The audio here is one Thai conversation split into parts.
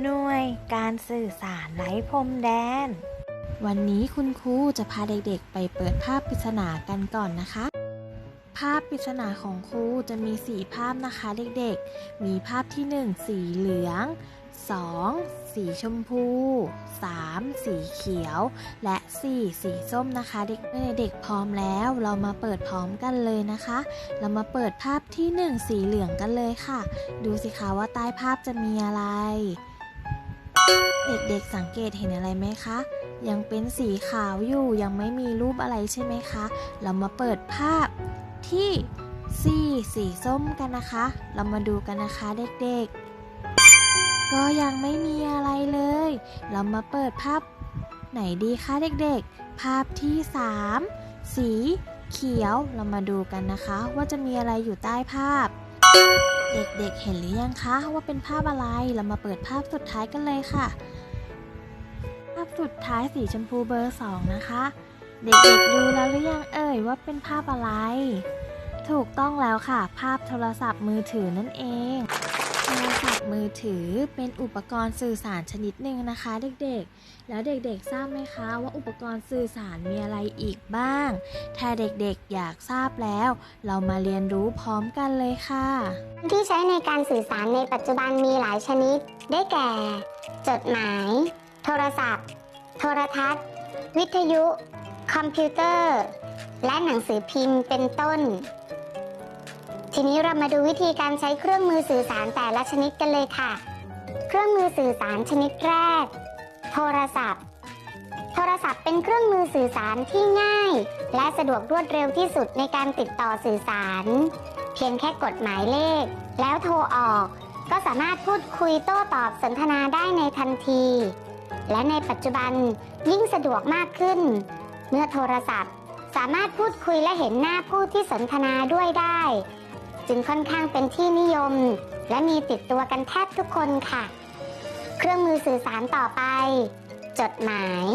หน่วยการสื่อสารไร้พรมแดน วันนี้คุณครูจะพาเด็กๆ ไปเปิดภาพปริศนากันก่อนนะคะ ภาพปริศนาของครูจะมี 4 ภาพนะคะเด็กๆ มีภาพที่ 1 สีเหลือง 2. สีชมพู 3. สีเขียว และ 4. สีส้มนะคะ เด็กเมื่อเด็กพร้อมแล้วเรามาเปิดพร้อมกันเลยนะคะ เรามาเปิดภาพที่ 1 สีเหลืองกันเลยค่ะ ดูสิคะว่าใต้ภาพจะมีอะไร เด็กๆสังเกตเห็นอะไรไหมคะ ยังเป็นสีขาวอยู่ยังไม่มีรูปอะไรใช่ไหมคะ เรามาเปิดภาพที่สีสีส้มกันนะคะ เรามาดูกันนะคะเด็กๆ ก็ยังไม่มีอะไรเลย เรามาเปิดภาพไหนดีคะเด็กๆ ภาพที่ 3 สีเขียว เรามาดูกันนะคะ ว่าจะมีอะไรอยู่ใต้ภาพ เด็กๆ เห็นหรือยังคะว่าเป็นภาพอะไร เรามาเปิดภาพสุดท้ายกันเลยค่ะ ภาพสุดท้ายสีชมพูเบอร์สองนะคะ เด็กๆดูแล้วหรือยังเอ่ยว่าเป็นภาพอะไร ถูกต้องแล้วค่ะ ภาพโทรศัพท์มือถือนั่นเอง ทรศัพท์มือถือเป็นอุปกรณ์สื่อสารชนิดหนึ่งนะคะเด็กๆ แล้วเด็กๆทราบไหมคะว่าอุปกรณ์สื่อสารมีอะไรอีกบ้าง ถ้าเด็กๆอยากทราบแล้ว เรามาเรียนรู้พร้อมกันเลยค่ะ ที่ใช้ในการสื่อสารในปัจจุบันมีหลายชนิด ได้แก่ จดหมาย โทรศัพท์ โทรทัศน์ วิทยุ คอมพิวเตอร์ และหนังสือพิมพ์เป็นต้น ทีนี้เรามาดูวิธีการใช้เครื่องมือสื่อสารแต่ละชนิดกันเลยค่ะ เครื่องมือสื่อสารชนิดแรก โทรศัพท์ โทรศัพท์เป็นเครื่องมือสื่อสารที่ง่าย และสะดวกรวดเร็วที่สุดในการติดต่อสื่อสาร เพียงแค่กดหมายเลข แล้วโทรออก ก็สามารถพูดคุยโต้ตอบสนทนาได้ในทันที และในปัจจุบันยิ่งสะดวกมากขึ้น เมื่อโทรศัพท์ สามารถพูดคุยและเห็นหน้าผู้ที่สนทนาด้วยได้ จึงค่อนข้างเป็นที่นิยม และมีติดตัวกันแทบทุกคนค่ะ เครื่องมือสื่อสารต่อไป จดหมาย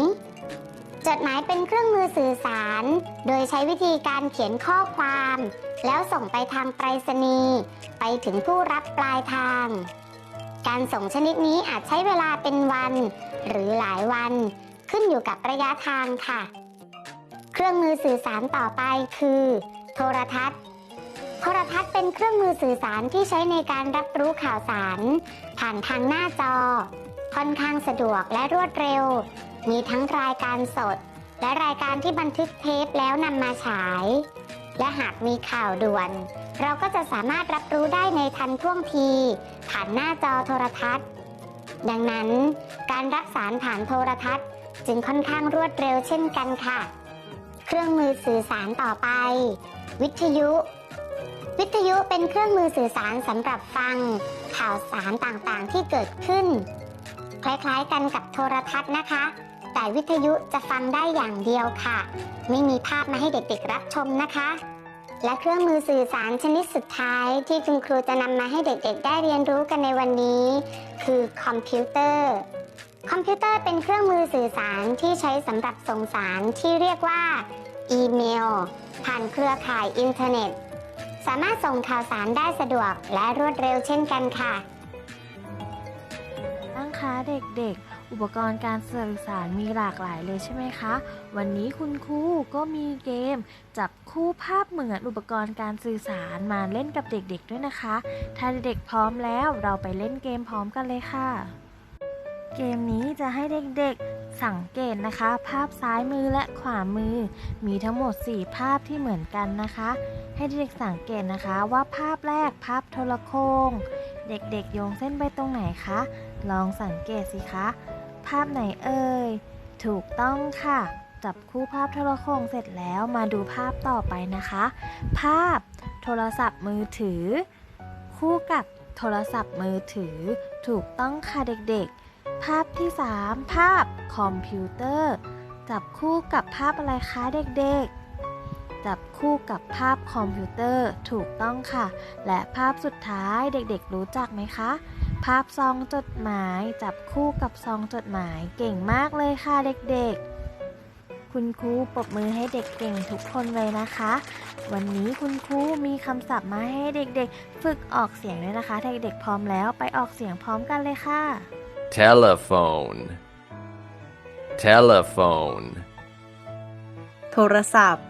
จดหมายเป็นเครื่องมือสื่อสาร โดยใช้วิธีการเขียนข้อความ แล้วส่งไปทางไปรษณีย์ไปถึงผู้รับปลายทาง การส่งชนิดนี้อาจใช้เวลาเป็นวัน หรือหลายวัน ขึ้นอยู่กับระยะทางค่ะ เครื่องมือสื่อสารต่อไปคือ โทรทัศน์ โทรทัศน์เป็นเครื่องมือสื่อสารที่ใช้ในการรับรู้ข่าวสาร ผ่านทางหน้าจอ ค่อนข้างสะดวกและรวดเร็ว มีทั้งรายการสด และรายการที่บันทึกเทปแล้วนำมาฉาย และหากมีข่าวด่วน เราก็จะสามารถรับรู้ได้ในทันท่วงที ผ่านหน้าจอโทรทัศน์ ดังนั้น การรับสารผ่านโทรทัศน์ จึงค่อนข้างรวดเร็วเช่นกันค่ะ เครื่องมือสื่อสารต่อไป วิทยุ วิทยุเป็นเครื่องมือสื่อสารสำหรับฟัง ข่าวสารต่างๆที่เกิดขึ้น คล้ายๆกันกับโทรทัศน์นะคะ แต่วิทยุจะฟังได้อย่างเดียวค่ะ ไม่มีภาพมาให้เด็กๆรับชมนะคะ และเครื่องมือสื่อสารชนิดสุดท้ายที่คุณครูจะนำมาให้เด็กๆ ได้เรียนรู้กันในวันนี้ คือคอมพิวเตอร์คอมพิวเตอร์เป็นเครื่องมือสื่อสารที่ใช้สำหรับส่งสารที่เรียกว่า อีเมล ผ่านเครือข่ายอินเทอร์เน็ต สามารถส่งข่าวสารได้สะดวกและรวดเร็วเช่นกันค่ะตั้งคะเด็กๆ อุปกรณ์การสื่อสารมีหลากหลายเลยใช่ไหมคะ วันนี้คุณครูก็มีเกม จับคู่ภาพเหมือนอุปกรณ์การสื่อสารมาเล่นกับเด็กๆด้วยนะคะ ถ้าเด็กๆพร้อมแล้วเราไปเล่นเกมพร้อมกันเลยค่ะ เกมนี้จะให้เด็กๆ สังเกตนะคะ ภาพซ้ายมือและขวามือ มีทั้งหมด 4 ภาพที่เหมือนกันนะคะ ให้เด็กสังเกตนะคะว่าภาพแรกภาพโทรโคง เด็กๆโยงเส้นไปตรงไหนคะ ลองสังเกตสิคะ ภาพไหนเอ่ย ถูกต้องค่ะ จับคู่ภาพโทรโคงเสร็จแล้วมาดูภาพต่อไปนะคะ ภาพโทรศัพท์มือถือ คู่กับโทรศัพท์มือถือ ถูกต้องค่ะเด็กๆ ภาพที่ 3 ภาพคอมพิวเตอร์ จับคู่กับภาพอะไรคะเด็กๆ จับคู่กับภาพคอมพิวเตอร์ถูกต้องค่ะ และภาพสุดท้ายเด็กๆ รู้จักไหมคะ ภาพซองจดหมาย จับคู่กับซองจดหมายเก่งมากเลยค่ะเด็กๆคุณครูปรบมือให้เด็กเก่งทุกคนเลยนะคะ วันนี้คุณครูมีคำศัพท์มาให้เด็กๆ ฝึกออกเสียงด้วยนะคะถ้าเด็กๆพร้อมแล้วไปออกเสียงพร้อมกันเลยค่ะ telephone telephone โทรศัพท์